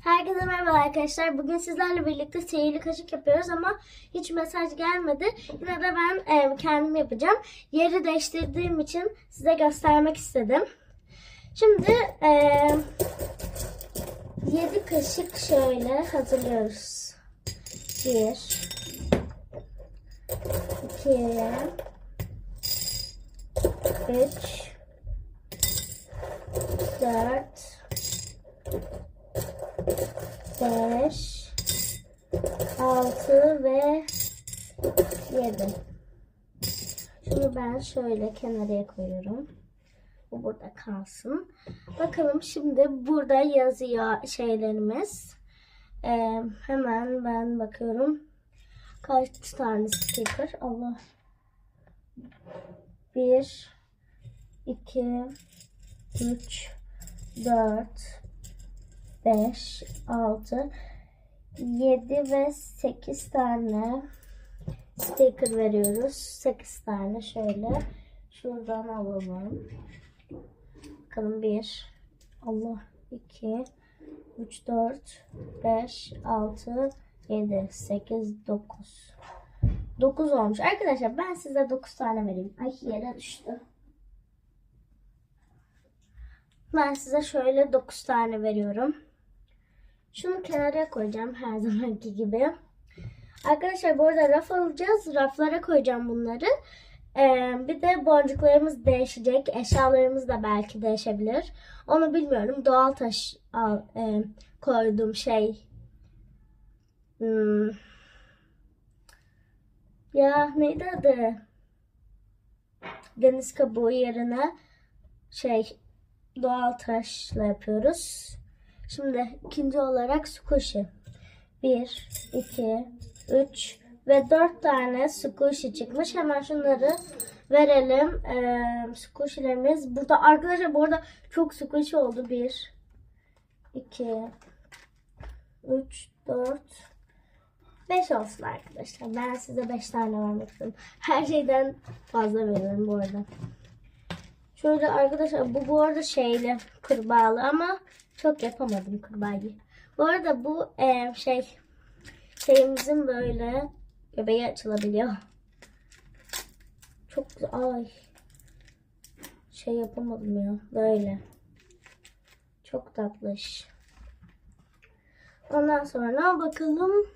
Herkese merhaba arkadaşlar. Bugün sizlerle birlikte sihirli kaşık yapıyoruz ama hiç mesaj gelmedi. Yine de ben e, kendim yapacağım. Yeri değiştirdiğim için size göstermek istedim. Şimdi e, 7 kaşık şöyle hazırlıyoruz. 1 2 3 4 5 6 ve 7 Şunu ben şöyle kenarıya koyuyorum. Bu burada kalsın. Bakalım şimdi burada yazıyor şeylerimiz. Ee, hemen ben bakıyorum. Kaç tane sticker? Allah. 1 2 3 4 5, 6, 7 ve 8 tane sticker veriyoruz. 8 tane şöyle. Şuradan alalım. Bakalım 1, Allah 2, 3, 4, 5, 6, 7, 8, 9. 9 olmuş. Arkadaşlar ben size 9 tane vereyim. Ay yere düştü. Ben size şöyle 9 tane veriyorum. Şunu kenara koyacağım her zamanki gibi. Arkadaşlar bu arada raf alacağız. Raflara koyacağım bunları. Ee, bir de boncuklarımız değişecek. Eşyalarımız da belki değişebilir. Onu bilmiyorum. Doğal taş al, e, koyduğum şey. Hmm. Ya neydi adı? Deniz kabuğu yerine şey doğal taşla yapıyoruz. Şimdi ikinci olarak squishy. 1, 2, 3 ve 4 tane squishy çıkmış. Hemen şunları verelim. Ee, squishy'lerimiz burada. Arkadaşlar bu arada çok squishy oldu. 1, 2, 3, 4, 5 olsun arkadaşlar. Ben size 5 tane vermek istedim. Her şeyden fazla veriyorum bu arada. Şöyle arkadaşlar bu bu arada şeyli kurbağalı ama çok yapamadım kurbağayı. Bu arada bu e, şey şeyimizin böyle göbeği açılabiliyor. Çok güzel. Ay. Şey yapamadım ya. Böyle. Çok tatlış. Ondan sonra bakalım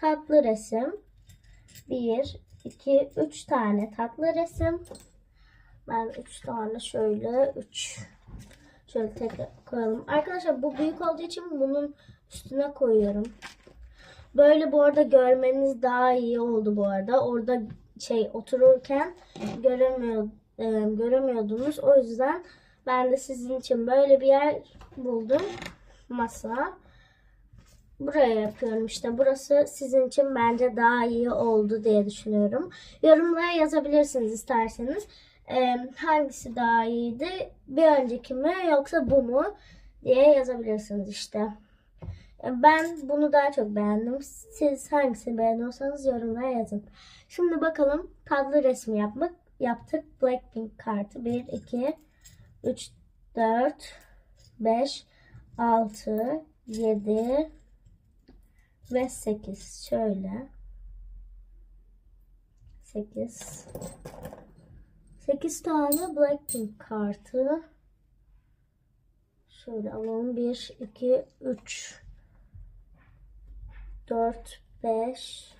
tatlı resim. Bir, iki, üç tane tatlı resim. Ben üç tane şöyle üç şöyle tekrar koyalım. Arkadaşlar bu büyük olduğu için bunun üstüne koyuyorum. Böyle bu arada görmeniz daha iyi oldu bu arada. Orada şey otururken göremiyor, e, göremiyordunuz. O yüzden ben de sizin için böyle bir yer buldum. Masa. Buraya yapıyorum işte. Burası sizin için bence daha iyi oldu diye düşünüyorum. Yorumlara yazabilirsiniz isterseniz. Ee, hangisi daha iyiydi? Bir önceki mi yoksa bu mu? diye yazabilirsiniz işte. Ben bunu daha çok beğendim. Siz hangisini beğeniyorsanız yorumlara yazın. Şimdi bakalım tatlı resmi yapmak yaptık. Blackpink kartı 1, 2, 3, 4, 5, 6, 7 ve 8. Şöyle. 8. 8 tane Blackpink kartı. Şöyle alalım. 1, 2, 3, 4, 5,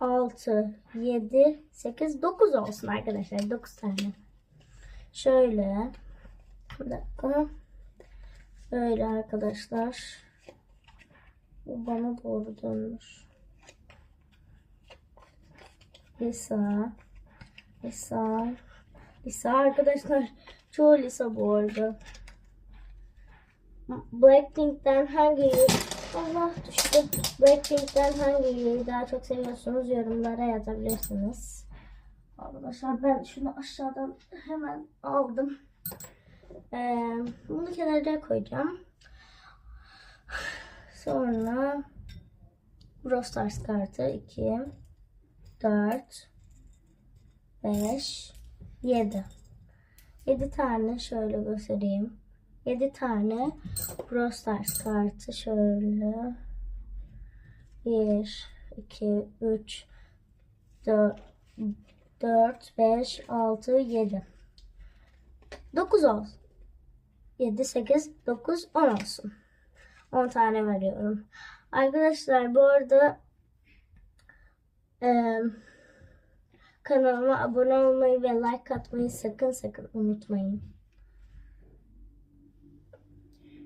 6, 7, 8, 9 olsun arkadaşlar. 9 tane. Şöyle. Bir dakika. Böyle arkadaşlar. Bu bana doğru dönmüş. Bir sağ. Lisa. Lisa arkadaşlar. Çoğu Lisa bu arada. Blackpink'ten hangi Allah düştü. Blackpink'ten hangi üyeyi daha çok seviyorsunuz yorumlara yazabilirsiniz. Arkadaşlar ben şunu aşağıdan hemen aldım. Ee, bunu kenara koyacağım. Sonra Brawl kartı 2 4 5 7 7 tane şöyle göstereyim. 7 tane Brawl kartı şöyle 1 2 3 4 4 5 6 7 9 olsun. 7 8 9 10 olsun. 10 tane veriyorum. Arkadaşlar bu arada eee kanalıma abone olmayı ve like atmayı sakın sakın unutmayın.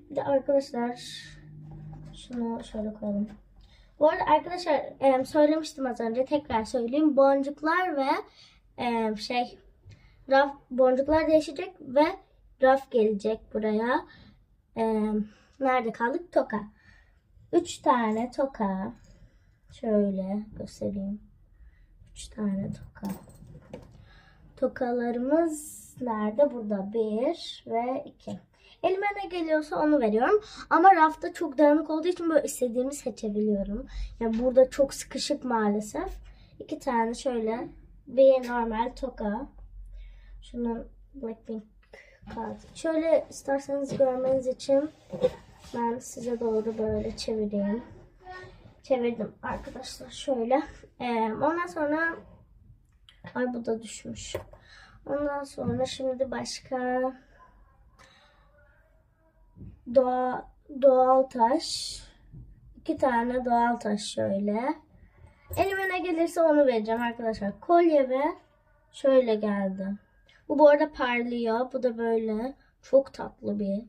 Bir de arkadaşlar şunu şöyle koyalım. Bu arada arkadaşlar söylemiştim az önce tekrar söyleyeyim. Boncuklar ve şey raf boncuklar değişecek ve raf gelecek buraya. Nerede kaldık? Toka. Üç tane toka. Şöyle göstereyim. Üç tane toka. Tokalarımız nerede? Burada bir ve iki. Elime ne geliyorsa onu veriyorum. Ama rafta çok dağınık olduğu için böyle istediğimi seçebiliyorum. Yani burada çok sıkışık maalesef. İki tane şöyle bir normal toka. Şunun Blackpink kartı. Şöyle isterseniz görmeniz için ben size doğru böyle çevireyim. Çevirdim arkadaşlar şöyle. Ee, ondan sonra ay bu da düşmüş. Ondan sonra şimdi başka doğa, doğal taş. iki tane doğal taş şöyle. Elime ne gelirse onu vereceğim arkadaşlar. Kolye ve şöyle geldi. Bu bu arada parlıyor. Bu da böyle çok tatlı bir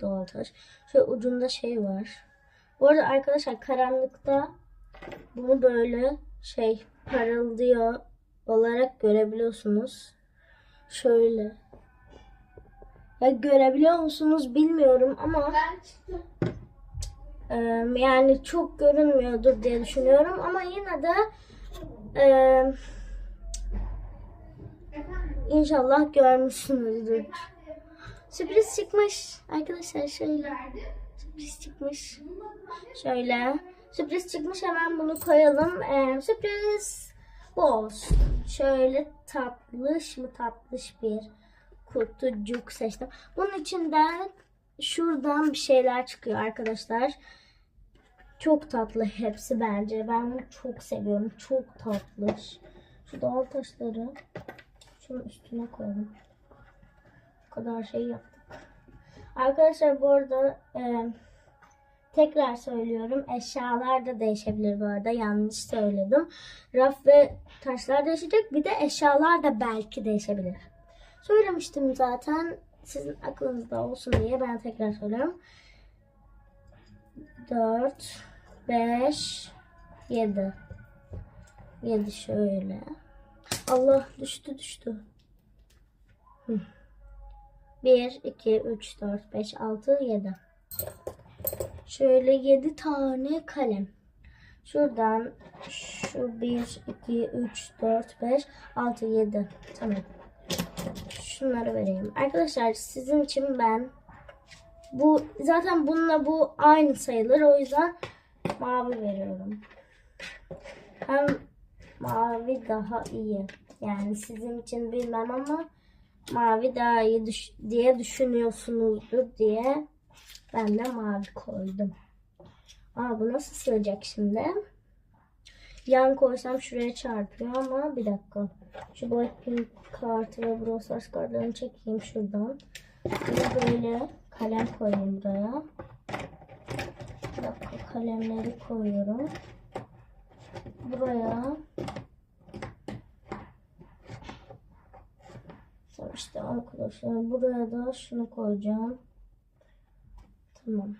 doğal taş. Şöyle ucunda şey var. Bu arada arkadaşlar karanlıkta bunu böyle şey parıldıyor olarak görebiliyorsunuz. Şöyle. Ya görebiliyor musunuz bilmiyorum ama e, yani çok görünmüyordur diye düşünüyorum ama yine de e, inşallah görmüşsünüzdür. Sürpriz çıkmış arkadaşlar şöyle. Sürpriz çıkmış. Şöyle. Sürpriz çıkmış hemen bunu koyalım. E, sürpriz bu olsun. Şöyle tatlış mı tatlış bir kutucuk seçtim. Bunun içinden şuradan bir şeyler çıkıyor arkadaşlar. Çok tatlı hepsi bence. Ben bunu çok seviyorum. Çok tatlı. Şu doğal taşları şunun üstüne koyalım. Bu kadar şey yaptık. Arkadaşlar bu arada e, tekrar söylüyorum. Eşyalar da değişebilir bu arada. Yanlış söyledim. Raf ve taşlar değişecek. Bir de eşyalar da belki değişebilir. Söylemiştim zaten. Sizin aklınızda olsun diye ben tekrar söylüyorum. 4 5 7 7 şöyle. Allah düştü düştü. 1 2 3 4 5 6 7 Şöyle 7 tane kalem. Şuradan şu 1 2 3 4 5 6 7 tamam şunları vereyim. Arkadaşlar sizin için ben bu zaten bununla bu aynı sayılır. O yüzden mavi veriyorum. Hem mavi daha iyi. Yani sizin için bilmem ama mavi daha iyi düş diye düşünüyorsunuzdur diye ben de mavi koydum. Aa bu nasıl sığacak şimdi? Yan koysam şuraya çarpıyor ama bir dakika. Şu Blackpink kartı ve Brawl kartlarını çekeyim şuradan. Bir böyle kalem koyayım buraya. Bir dakika kalemleri koyuyorum. Buraya Tamam işte arkadaşlar buraya da şunu koyacağım. Tamam.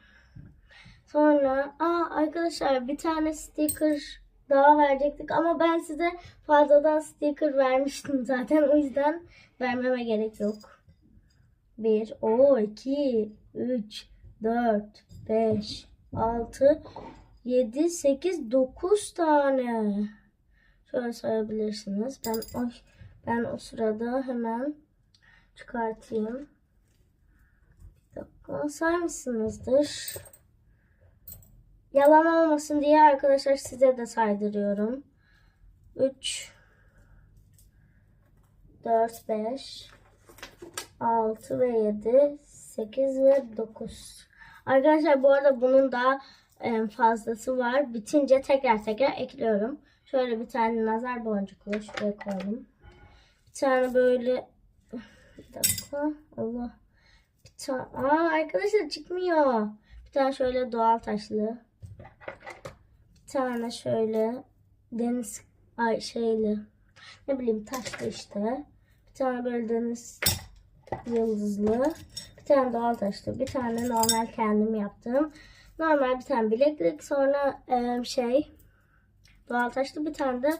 Sonra aa arkadaşlar bir tane sticker daha verecektik ama ben size fazladan sticker vermiştim zaten o yüzden vermeme gerek yok. 1, o 2, 3, 4, 5, 6, 7, 8, 9 tane. Şöyle sayabilirsiniz. Ben o, ben o sırada hemen çıkartayım. Saymışsınızdır. Yalan olmasın diye arkadaşlar size de saydırıyorum. 3 4 5 6 ve 7 8 ve 9. Arkadaşlar bu arada bunun daha e, fazlası var. Bitince tekrar tekrar ekliyorum. Şöyle bir tane nazar boncuklu şuraya koyalım. Bir tane böyle bir dakika. Allah. Aa arkadaşlar çıkmıyor. Bir tane şöyle doğal taşlı. Bir tane şöyle deniz ay şeyli. Ne bileyim taşlı işte. Bir tane böyle deniz yıldızlı. Bir tane doğal taşlı. Bir tane normal kendim yaptım. Normal bir tane bileklik. Sonra şey doğal taşlı bir tane de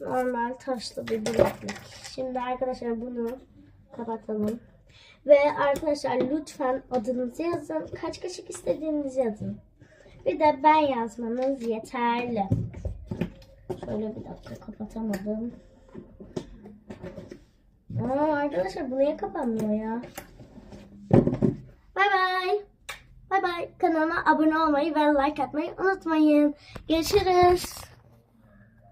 normal taşlı bir bileklik. Şimdi arkadaşlar bunu kapatalım. Ve arkadaşlar lütfen adınızı yazın. Kaç kaşık istediğinizi yazın. Bir de ben yazmanız yeterli. Şöyle bir dakika kapatamadım. Aa, arkadaşlar bu niye kapanmıyor ya? Bay bay. Bay bay. Kanalıma abone olmayı ve like atmayı unutmayın. Görüşürüz.